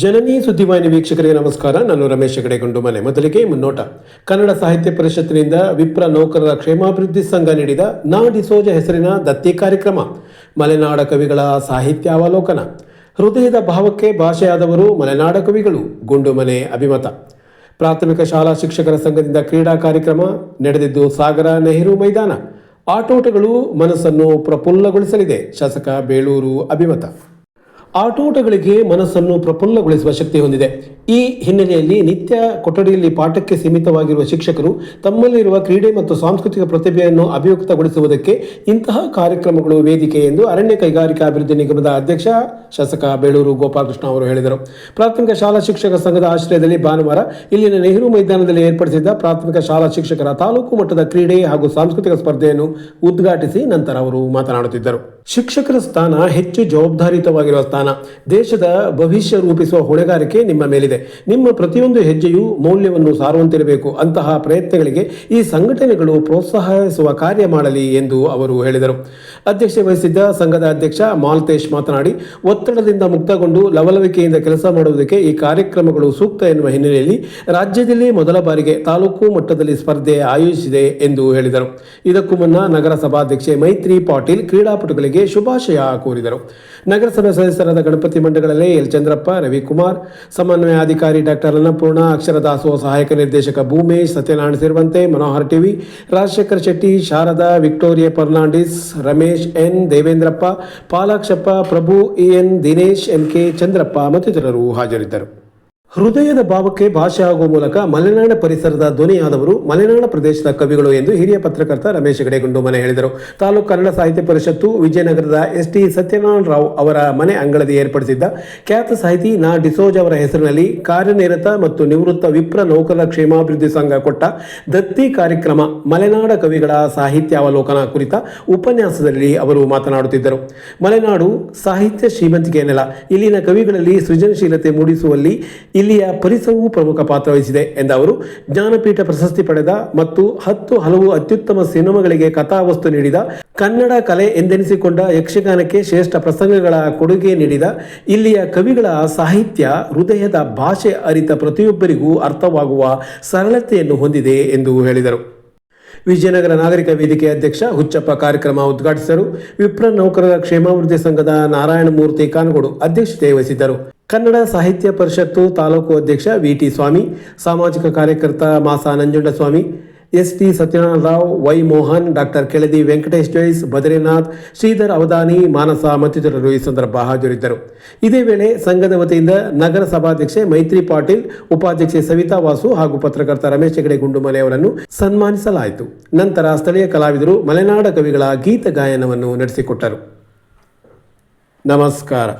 ಜನನಿ ಸುದ್ದಿವಾಹಿನಿ ವೀಕ್ಷಕರಿಗೆ ನಮಸ್ಕಾರ. ನಾನು ರಮೇಶ್ ಹೆಗಡೆಗೊಂಡು ಮನೆ. ಮೊದಲಿಗೆ ಮುನ್ನೋಟ. ಕನ್ನಡ ಸಾಹಿತ್ಯ ಪರಿಷತ್ತಿನಿಂದ ವಿಪ್ರ ನೌಕರರ ಕ್ಷೇಮಾಭಿವೃದ್ಧಿ ಸಂಘ ನೀಡಿದ ನಾ ಡಿಸೋಜ ಹೆಸರಿನ ದತ್ತಿ ಕಾರ್ಯಕ್ರಮ. ಮಲೆನಾಡ ಕವಿಗಳ ಸಾಹಿತ್ಯ ಅವಲೋಕನ. ಹೃದಯದ ಭಾವಕ್ಕೆ ಭಾಷೆಯಾದವರು ಮಲೆನಾಡ ಕವಿಗಳು. ಗುಂಡು ಮನೆ ಅಭಿಮತ. ಪ್ರಾಥಮಿಕ ಶಾಲಾ ಶಿಕ್ಷಕರ ಸಂಘದಿಂದ ಕ್ರೀಡಾ ಕಾರ್ಯಕ್ರಮ ನಡೆದಿದ್ದು ಸಾಗರ ನೆಹರು ಮೈದಾನ. ಆಟೋಟಗಳು ಮನಸ್ಸನ್ನು ಪ್ರಫುಲ್ಲಗೊಳಿಸಲಿದೆ. ಶಾಸಕ ಬೇಳೂರು ಅಭಿಮತ. ಆಟೋಟಗಳಿಗೆ ಮನಸ್ಸನ್ನು ಪ್ರಫುಲ್ಲಗೊಳಿಸುವ ಶಕ್ತಿ ಹೊಂದಿದೆ. ಈ ಹಿನ್ನೆಲೆಯಲ್ಲಿ ನಿತ್ಯ ಕೊಠಡಿಯಲ್ಲಿ ಪಾಠಕ್ಕೆ ಸೀಮಿತವಾಗಿರುವ ಶಿಕ್ಷಕರು ತಮ್ಮಲ್ಲಿರುವ ಕ್ರೀಡೆ ಮತ್ತು ಸಾಂಸ್ಕೃತಿಕ ಪ್ರತಿಭೆಯನ್ನು ಅಭಿವ್ಯಕ್ತಗೊಳಿಸುವುದಕ್ಕೆ ಇಂತಹ ಕಾರ್ಯಕ್ರಮಗಳು ವೇದಿಕೆ ಎಂದು ಅರಣ್ಯ ಕೈಗಾರಿಕಾ ಅಭಿವೃದ್ಧಿ ನಿಗಮದ ಅಧ್ಯಕ್ಷ ಶಾಸಕ ಬೇಳೂರು ಗೋಪಾಲಕೃಷ್ಣ ಅವರು ಹೇಳಿದರು. ಪ್ರಾಥಮಿಕ ಶಾಲಾ ಶಿಕ್ಷಕ ಸಂಘದ ಆಶ್ರಯದಲ್ಲಿ ಭಾನುವಾರ ಇಲ್ಲಿನ ನೆಹರು ಮೈದಾನದಲ್ಲಿ ಏರ್ಪಡಿಸಿದ್ದ ಪ್ರಾಥಮಿಕ ಶಾಲಾ ಶಿಕ್ಷಕರ ತಾಲೂಕು ಮಟ್ಟದ ಕ್ರೀಡೆ ಹಾಗೂ ಸಾಂಸ್ಕೃತಿಕ ಸ್ಪರ್ಧೆಯನ್ನು ಉದ್ಘಾಟಿಸಿ ನಂತರ ಅವರು ಮಾತನಾಡುತ್ತಿದ್ದರು. ಶಿಕ್ಷಕರ ಸ್ಥಾನ ಹೆಚ್ಚು ಜವಾಬ್ದಾರಿಯುತವಾಗಿರುವ ಸ್ಥಾನ. ದೇಶದ ಭವಿಷ್ಯ ರೂಪಿಸುವ ಹೊಣೆಗಾರಿಕೆ ನಿಮ್ಮ ಮೇಲಿದೆ. ನಿಮ್ಮ ಪ್ರತಿಯೊಂದು ಹೆಜ್ಜೆಯೂ ಮೌಲ್ಯವನ್ನು ಸಾರುವಂತಿರಬೇಕು. ಅಂತಹ ಪ್ರಯತ್ನಗಳಿಗೆ ಈ ಸಂಘಟನೆಗಳು ಪ್ರೋತ್ಸಾಹಿಸುವ ಕಾರ್ಯ ಮಾಡಲಿ ಎಂದು ಅವರು ಹೇಳಿದರು. ಅಧ್ಯಕ್ಷತೆ ವಹಿಸಿದ್ದ ಸಂಘದ ಅಧ್ಯಕ್ಷ ಮಾಲ್ತೇಶ್ ಮಾತನಾಡಿ, ಒತ್ತಡದಿಂದ ಮುಕ್ತಗೊಂಡು ಲವಲವಿಕೆಯಿಂದ ಕೆಲಸ ಮಾಡುವುದಕ್ಕೆ ಈ ಕಾರ್ಯಕ್ರಮಗಳು ಸೂಕ್ತ ಎನ್ನುವ ಹಿನ್ನೆಲೆಯಲ್ಲಿ ರಾಜ್ಯದಲ್ಲಿ ಮೊದಲ ಬಾರಿಗೆ ತಾಲೂಕು ಮಟ್ಟದಲ್ಲಿ ಸ್ಪರ್ಧೆ ಆಯೋಜಿಸಿದೆ ಎಂದು ಹೇಳಿದರು. ಇದಕ್ಕೂ ಮುನ್ನ ನಗರಸಭಾಧ್ಯಕ್ಷೆ ಮೈತ್ರಿ ಪಾಟೀಲ್ ಕ್ರೀಡಾಪಟುಗಳಿಗೆ ಶುಭಾಶಯ ಕೋರಿದರು. ನಗರಸಭೆ ಸದಸ್ಯರಾದ ಗಣಪತಿ ಮಂಡಗಳಲ್ಲಿ ಎಲ್ ಚಂದ್ರಪ್ಪ ರವಿಕುಮಾರ್ ಸಮನ್ವಯಾಧಿಕಾರಿ ಡಾಕ್ಟರ್ ಅನ್ನಪೂರ್ಣ, ಅಕ್ಷರ ದಾಸೋಹ ಸಹಾಯಕ ನಿರ್ದೇಶಕ ಭೂಮೇಶ್, ಸತ್ಯನಾರಾಯಣ ಸೇರುವಂತೆ Manohar TV, Rajashekhar Shetty, Sharada, Victoria Fernandes, Ramesh N Devendrappa, Palakshappa Prabhu N Dinesh, N K Chandrappa ಮತ್ತಿತರರು ಹಾಜರಿದ್ದರು. ಹೃದಯದ ಭಾವಕ್ಕೆ ಭಾಷೆ ಆಗುವ ಮೂಲಕ ಮಲೆನಾಡ ಪರಿಸರದ ಧ್ವನಿಯಾದವರು ಮಲೆನಾಡ ಪ್ರದೇಶದ ಕವಿಗಳು ಎಂದು ಹಿರಿಯ ಪತ್ರಕರ್ತ ರಮೇಶ್ ಗಡೆಗುಂಡು ಮನೆ ಹೇಳಿದರು. ತಾಲೂಕು ಕನ್ನಡ ಸಾಹಿತ್ಯ ಪರಿಷತ್ತು ವಿಜಯನಗರದ ಎಸ್ ಟಿ ಸತ್ಯನಾರಾಯಣ ರಾವ್ ಅವರ ಮನೆ ಅಂಗಳದಿ ಏರ್ಪಡಿಸಿದ್ದ ಖ್ಯಾತ ಸಾಹಿತಿ ನಾ ಡಿಸೋಜ್ ಅವರ ಹೆಸರಿನಲ್ಲಿ ಕಾರ್ಯನಿರತ ಮತ್ತು ನಿವೃತ್ತ ವಿಪ್ರ ನೌಕರ ಕ್ಷೇಮಾಭಿವೃದ್ಧಿ ಸಂಘ ಕೊಟ್ಟ ದತ್ತಿ ಕಾರ್ಯಕ್ರಮ ಮಲೆನಾಡ ಕವಿಗಳ ಸಾಹಿತ್ಯ ಅವಲೋಕನ ಕುರಿತ ಉಪನ್ಯಾಸದಲ್ಲಿ ಅವರು ಮಾತನಾಡುತ್ತಿದ್ದರು. ಮಲೆನಾಡು ಸಾಹಿತ್ಯ ಶ್ರೀಮಂತಿಕೆ ನೆಲ, ಇಲ್ಲಿನ ಕವಿಗಳಲ್ಲಿ ಸೃಜನಶೀಲತೆ ಮೂಡಿಸುವಲ್ಲಿ ಇಲ್ಲಿಯ ಪರಿಸರವು ಪ್ರಮುಖ ಪಾತ್ರ ವಹಿಸಿದೆ ಎಂದ ಅವರು, ಜ್ಞಾನಪೀಠ ಪ್ರಶಸ್ತಿ ಪಡೆದ ಮತ್ತು ಹತ್ತು ಹಲವು ಅತ್ಯುತ್ತಮ ಸಿನಿಮಾಗಳಿಗೆ ಕಥಾವಸ್ತು ನೀಡಿದ, ಕನ್ನಡ ಕಲೆ ಎಂದೆನಿಸಿಕೊಂಡ ಯಕ್ಷಗಾನಕ್ಕೆ ಶ್ರೇಷ್ಠ ಪ್ರಸಂಗಗಳ ಕೊಡುಗೆ ನೀಡಿದ, ಇಲ್ಲಿಯ ಕವಿಗಳ ಸಾಹಿತ್ಯ ಹೃದಯದ ಭಾಷೆ ಅರಿತ ಪ್ರತಿಯೊಬ್ಬರಿಗೂ ಅರ್ಥವಾಗುವ ಸರಳತೆಯನ್ನು ಹೊಂದಿದೆ ಎಂದು ಹೇಳಿದರು. ವಿಜಯನಗರ ನಾಗರಿಕ ವೇದಿಕೆ ಅಧ್ಯಕ್ಷ ಹುಚ್ಚಪ್ಪ ಕಾರ್ಯಕ್ರಮ ಉದ್ಘಾಟಿಸಿದರು. ವಿಪ್ರ ನೌಕರರ ಕ್ಷೇಮಾಭಿವೃದ್ಧಿ ಸಂಘದ ನಾರಾಯಣಮೂರ್ತಿ ಕಾನಗೋಡು ಅಧ್ಯಕ್ಷತೆ ವಹಿಸಿದ್ದರು. ಕನ್ನಡ ಸಾಹಿತ್ಯ ಪರಿಷತ್ತು ತಾಲೂಕು ಅಧ್ಯಕ್ಷ ವಿ ಟಿ ಸ್ವಾಮಿ, ಸಾಮಾಜಿಕ ಕಾರ್ಯಕರ್ತ Masa Nanjundaswamy S T Satyanarayana Rao Y Mohan doctor Keladi Venkatesh Jois, Badrinath, Sridhar Avadhani Manasa ಮತ್ತಿತರರು ಈ ಸಂದರ್ಭ ಹಾಜರಿದ್ದರು. ಇದೇ ವೇಳೆ ಸಂಘದ ವತಿಯಿಂದ ನಗರ ಸಭಾಧ್ಯಕ್ಷೆ ಮೈತ್ರಿ ಪಾಟೀಲ್, ಉಪಾಧ್ಯಕ್ಷೆ ಸವಿತಾ ವಾಸು ಹಾಗೂ ಪತ್ರಕರ್ತ ರಮೇಶ್ ಹೆಗಡೆ ಗುಂಡುಮಲೆ ಅವರನ್ನು ಸನ್ಮಾನಿಸಲಾಯಿತು. ನಂತರ ಸ್ಥಳೀಯ ಕಲಾವಿದರು ಮಲೆನಾಡ ಕವಿಗಳ ಗೀತ ಗಾಯನವನ್ನು ನಡೆಸಿಕೊಟ್ಟರು. ನಮಸ್ಕಾರ.